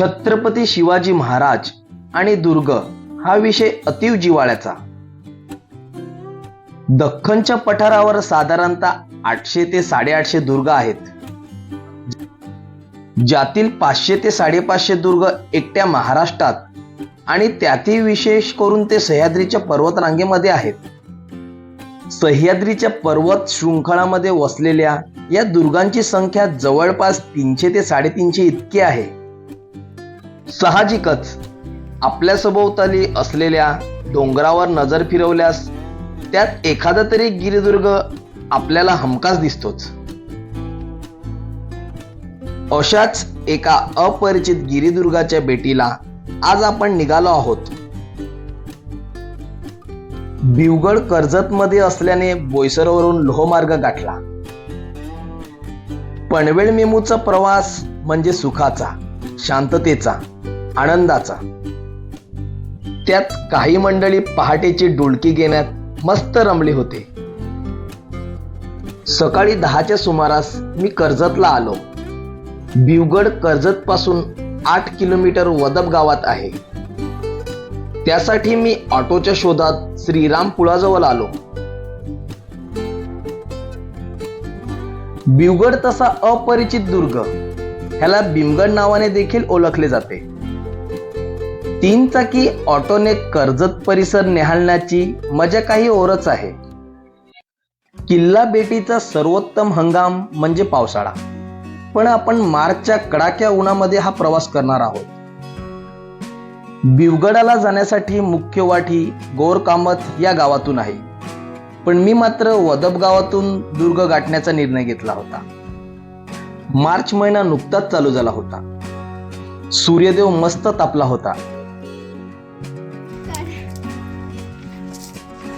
छत्रपती शिवाजी महाराज आणि दुर्ग हा विषय अतिव जिवाळ्याचा दख्खनच्या पठारावर साधारणतः आठशे ते साडेआठशे दुर्ग आहेत. ज्यातील पाचशे ते साडेपाचशे दुर्ग एकट्या महाराष्ट्रात आणि त्यातही विशेष करून ते सह्याद्रीच्या पर्वतरांगेमध्ये आहेत. सह्याद्रीच्या पर्वत शृंखलामध्ये वसलेल्या या दुर्गांची संख्या जवळपास तीनशे ते साडेतीनशे इतकी आहे. साहजिकच. आपल्या सभोवताली असलेल्या डोंगरावर नजर फिरवल्यास त्यात एखादा तरी गिरिदुर्ग आपल्याला हमखास दिसतोच. अशाच एका अपरिचित गिरिदुर्गाच्या भेटीला आज आपण निघालो आहोत. बिवगड कर्जत मध्ये असल्याने बोईसरवरून लोहमार्ग गाठला. पनवेळ मेमूचा प्रवास म्हणजे सुखाचा शांततेचा. आनंदाचा. त्यात काही मंडळी पहाटेची डुलकी घेण्यात मस्त रमली होते. सकाळी दहाच्या सुमारास मी कर्जतला आलो. बिवगड कर्जत पासून आठ किलोमीटर वदब गावात आहे. त्यासाठी मी ऑटोच्या शोधात श्रीराम पुळाजवळ आलो. बिवगड तसा अपरिचित दुर्ग. ह्याला भीमगड नावाने देखील ओळखले जाते. तीन चाकी ऑटोने कर्जत परिसर निहाळण्याची मजा काही ओरच आहे. किल्ला बेटीचा सर्वोत्तम हंगाम म्हणजे पावसाळा. पण आपण मार्चच्या कडाक्या उन्हामध्ये हा प्रवास करणार आहोत. बिवगडाला जाण्यासाठी मुख्य वाटी गोरकामत या गावातून आहे. पण मी मात्र वदब गावातून दुर्ग गाठण्याचा निर्णय घेतला होता. मार्च महिना नुकताच चालू झाला होता. सूर्यदेव मस्त तापला होता.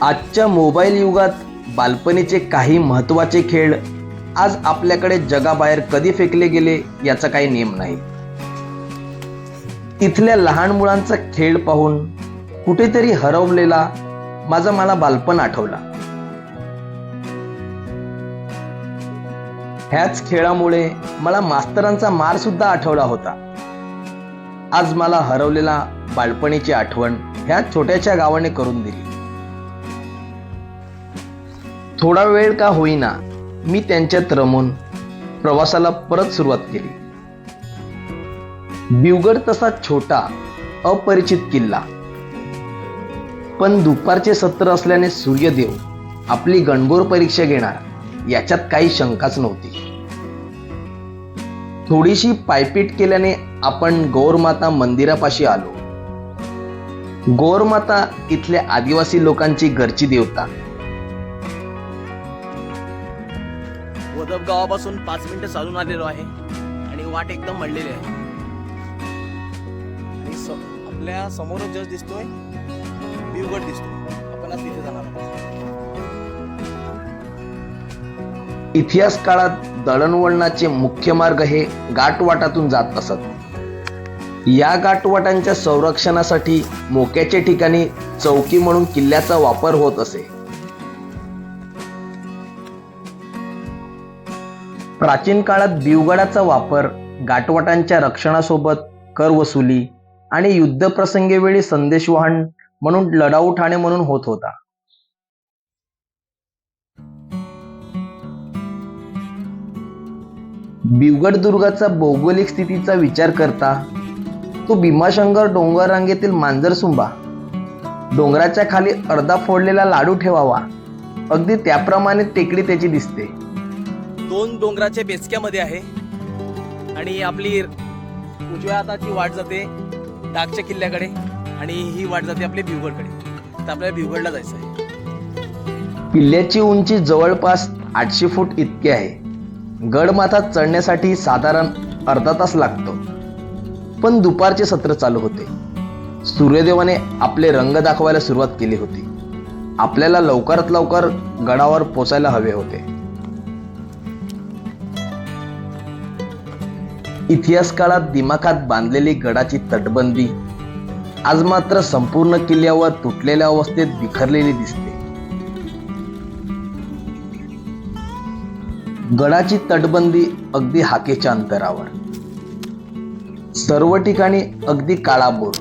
आजच्या मोबाईल युगात बालपणीचे काही महत्त्वाचे खेळ आज आपल्याकडे जगाबाहेर कधी फेकले गेले याचा काही नियम नाही. इथल्या लहान मुलांचा खेळ पाहून कुठेतरी हरवलेला माझा मला बालपण आठवला. ह्याच खेळामुळे मला मास्तरांचा मार सुद्धा आठवला होता. आज मला हरवलेला बालपणीची आठवण ह्या छोट्याशा गावाने करून दिली. थोडा वेळ का होईना मी त्यांच्यात रमून प्रवासाला परत सुरुवात केली. बिवगड तसा छोटा अपरिचित किल्ला. पण दुपारचे सत्र असल्याने सूर्यदेव आपली गणगोर परीक्षा घेणार याच्यात काही शंकाच नव्हती. थोडीशी पायपीट केल्याने आपण गौरमाता मंदिरापाशी आलो. गौरमाता इथल्या आदिवासी लोकांची घरची देवता. वदप गावापासून पाच मिनिटं चालून आलेलो आहे. आणि वाट एकदम मळलेली आहे. आणि स- आपल्या समोरच जस्ट दिसतोय बिवगड दिसतोय. आपण आज तिथे जाणार आहोत. इतिहास काळात दळणवळणाचे मुख्य मार्ग हे गाठवाटातून जात असत. या गाठवाटांच्या संरक्षणासाठी मोक्याच्या ठिकाणी चौकी म्हणून किल्ल्याचा वापर होत असे. प्राचीन काळात बिवगडाचा वापर गाठवाटांच्या रक्षणासोबत कर वसुली आणि युद्धप्रसंगेवेळी संदेशवाहन म्हणून लढाऊ ठाणे म्हणून होत होता. बिवगड दुर्गाचा भौगोलिक स्थितीचा विचार करता तो भीमाशंकर डोंगर रांगेतील मांजरसुंबा डोंगराच्या खाली अर्धा फोडलेला लाडू ठेवावा अगदी त्याप्रमाणे टेकडी त्याची दिसते. दोन डोंगराच्या बेचक्यामध्ये आहे. आणि आपली उजव्या हाताची वाट जाते डागच्या किल्ल्याकडे आणि ही वाट जाते आपल्या भिवगडकडे तर आपल्याला भिवगडला जायचं आहे. किल्ल्याची उंची जवळपास आठशे फूट इतकी आहे. गडमाथा चढण्यासाठी साधारण अर्धा तास लागतो. पण दुपारचे सत्र चालू होते. सूर्यदेवाने आपले रंग दाखवायला सुरुवात केली होती. आपल्याला लवकरात लवकर गडावर पोचायला हवे होते. इतिहास काळात दिमाखात बांधलेली गडाची तटबंदी आज मात्र संपूर्ण किल्ल्यावर तुटलेल्या अवस्थेत बिखरलेली दिसते. गडाची तटबंदी अगदी हाकेच्या अंतरावर. सर्व ठिकाणी अगदी काळाबोर.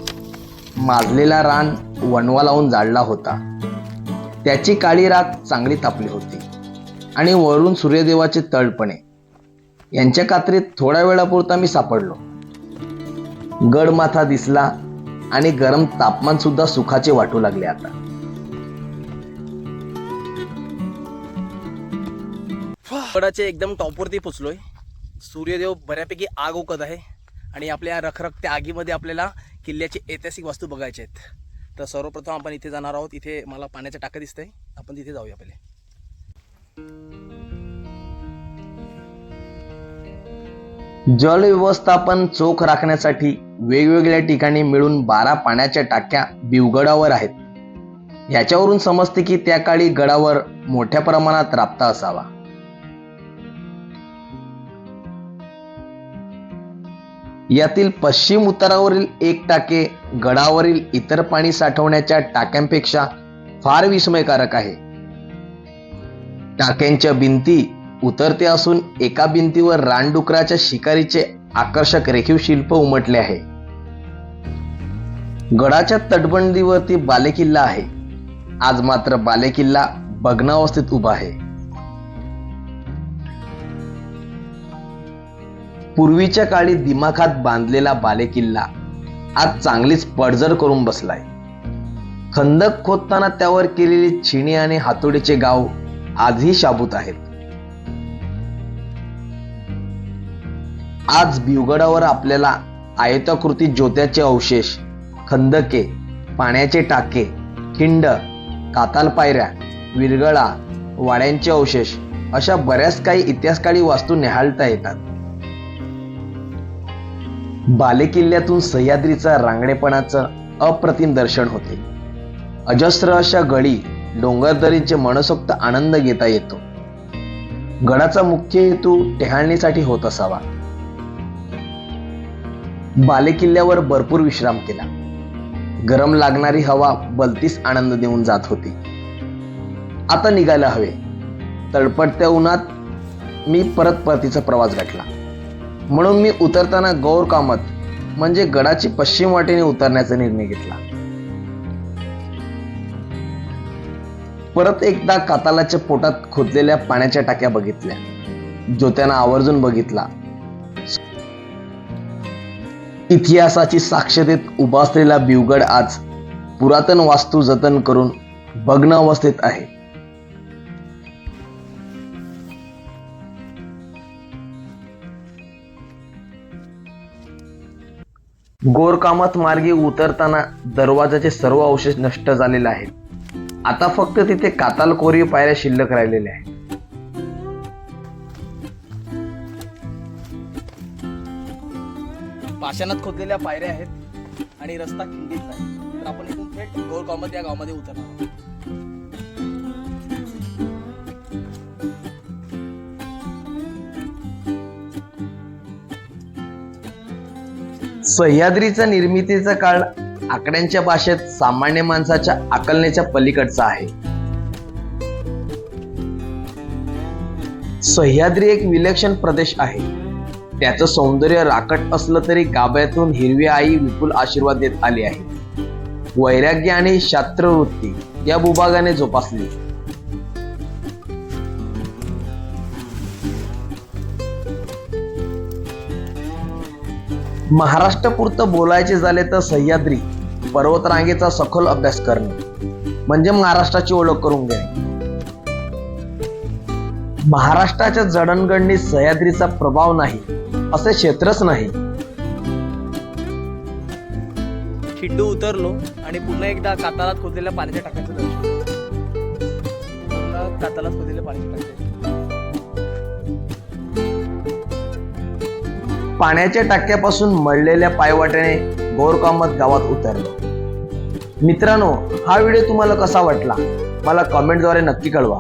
माजलेला रान वणवा लावून जाळला होता. त्याची काळी राख चांगली तापली होती आणि वरून सूर्यदेवाचे तळपणे यांच्या कात्रीत थोड्या वेळापुरता मी सापडलो. गडमाथा दिसला आणि गरम तापमान सुद्धा सुखाचे वाटू लागले आता. गडाचे एकदम टॉपवरती पोचलोय. सूर्यदेव बऱ्यापैकी आग ओकत आहे आणि आपल्या रखरखत्या आगीमध्ये आपल्याला किल्ल्याची ऐतिहासिक वास्तू बघायचे आहेत. तर सर्वप्रथम आपण इथे जाणार आहोत. इथे मला पाण्याच्या टाकं दिसतंय. आपण तिथे जाऊया पहिले. जल व्यवस्थापन चोख राखण्यासाठी वेगवेगळ्या ठिकाणी मिळून बारा पाण्याच्या टाक्या बिवगडावर आहेत. याच्यावरून समजते की त्या काळी गडावर मोठ्या प्रमाणात राबता असावा. यातील पश्चिम उतारावरील एक टाके गडावरील इतर पाणी साठवण्याच्या टाक्यांपेक्षा फार विस्मयकारक आहे. टाक्यांच्या भिंती उतरते असून एका भिंतीवर रानडुकराच्या शिकारीचे आकर्षक रेखीव शिल्प उमटले आहे. गडाच्या तटबंदीवरती बालेकिल्ला आहे. आज मात्र बालेकिल्ला भग्नावस्थेत उभा आहे. पूर्वीच्या काळी दिमाखात बांधलेला बालेकिल्ला आज चांगलीच पडझड करून बसलाय. खंदक खोदताना त्यावर केलेली छिणी आणि हातोडीचे गाव आजही शाबूत आहेत. आज बिवगडावर आपल्याला आयताकृती ज्योत्याचे अवशेष खंदके पाण्याचे टाके खिंड काताल पायऱ्या विरगळा वाड्यांचे अवशेष अशा बऱ्याच काही इतिहासकाळी वास्तू निहाळता येतात. बालेकिल्ल्यातून सह्याद्रीचा रांगणेपणाचं अप्रतिम दर्शन होते. अजस्र अशा गळी डोंगरदरींचे मनसोक्त आनंद घेता येतो. गडाचा मुख्य हेतू टेहाळणीसाठी होत असावा. बालेकिल्ल्यावर भरपूर विश्राम केला. गरम लागणारी हवा बलतीस आनंद देऊन जात होती. आता निघायला हवे. तडपडत्या उन्हात मी परत परतीचा प्रवास गाठला. म्हणून मी उतरताना गौर कामत म्हणजे गडाची पश्चिम वाटेने उतरण्याचा निर्णय घेतला. परत एकदा कातालाच्या पोटात खोदलेल्या पाण्याच्या टाक्या बघितल्या. ज्योत्यानं आवर्जून बघितला. इतिहासाची साक्ष देत उभा असलेला बिवगड आज पुरातन वास्तू जतन करून भग्न अवस्थेत आहे. गोरकामत मार्गे उतरताना दरवाजाचे सर्व अवशेष नष्ट झालेले आहेत. आता फक्त तिथे कातालकोरी पायऱ्या शिल्लक राहिलेल्या आहेत. पाषाणात खोदलेल्या पायऱ्या आहेत आणि रस्ता खिंडीत आहे. तर आपण इथून थेट गोरगावमध्ये या गावामध्ये उतरणार आहोत. सह्याद्रीचा निर्मितीचा काळ आकड्यांच्या भाषेत सामान्य माणसाच्या आकलनेच्या पलीकडचा आहे. सह्याद्री एक विलक्षण प्रदेश आहे. त्याचं सौंदर्य राकट असलं तरी गाभ्यातून हिरवी आई विपुल आशीर्वाद देत आली आहे. वैराग्य आणि शास्त्रवृत्ती या भूभागाने जोपासली. महाराष्ट्रापुरतं बोलायचे झाले तर सह्याद्री पर्वतरांगेचा सखोल अभ्यास करणे म्हणजे महाराष्ट्राची ओळख करून घेणे. महाराष्ट्राच्या जडणगडणीत सह्याद्रीचा प्रभाव नाही असे क्षेत्रच नाही. खिड्डू उतरलो आणि पुन्हा एकदा कातालात खोदलेल्या पाण्याच्या टाक्यांचं दर्शन कातालात खोदलेल्या पाण्याच्या टाक्या पाण्याच्या टाक्यापासून मळलेल्या पायवाट्याने गोरकामत गावात उतरलो. मित्रांनो हा व्हिडिओ तुम्हाला कसा वाटला? मला कमेंटद्वारे नक्की कळवा.